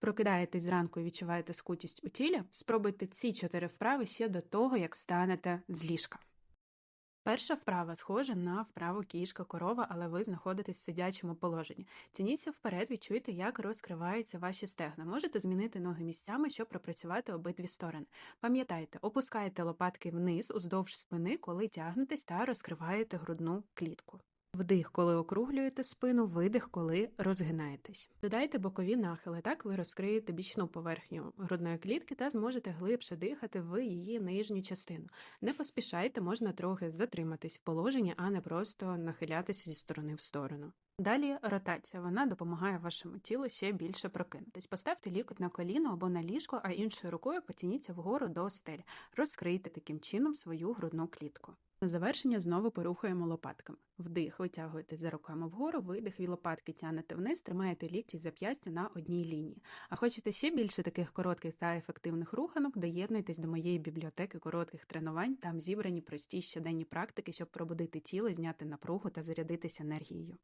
Прокидаєтесь зранку і відчуваєте скутість у тілі, спробуйте ці чотири вправи ще до того, як встанете з ліжка. Перша вправа схожа на вправу кішка корова, але ви знаходитесь в сидячому положенні. Тяніться вперед, відчуйте, як розкриваються ваші стегна. Можете змінити ноги місцями, щоб пропрацювати обидві сторони. Пам'ятайте, опускаєте лопатки вниз уздовж спини, коли тягнетесь та розкриваєте грудну клітку. Вдих, коли округлюєте спину, видих, коли розгинаєтесь. Додайте бокові нахили, так ви розкриєте бічну поверхню грудної клітки та зможете глибше дихати в її нижню частину. Не поспішайте, можна трохи затриматись в положенні, а не просто нахилятися зі сторони в сторону. Далі ротація. Вона допомагає вашому тілу ще більше прокинутись. Поставте лікоть на коліно або на ліжко, а іншою рукою потяніться вгору до стель. Розкрийте таким чином свою грудну клітку. На завершення знову порухаємо лопатками. Вдих, витягуєте за руками вгору, видих і лопатки тянете вниз, тримаєте лікті зап'ястя на одній лінії. А хочете ще більше таких коротких та ефективних руханок, доєднуйтесь до моєї бібліотеки коротких тренувань. Там зібрані прості щоденні практики, щоб пробудити тіло, зняти напругу та зарядитися енергією.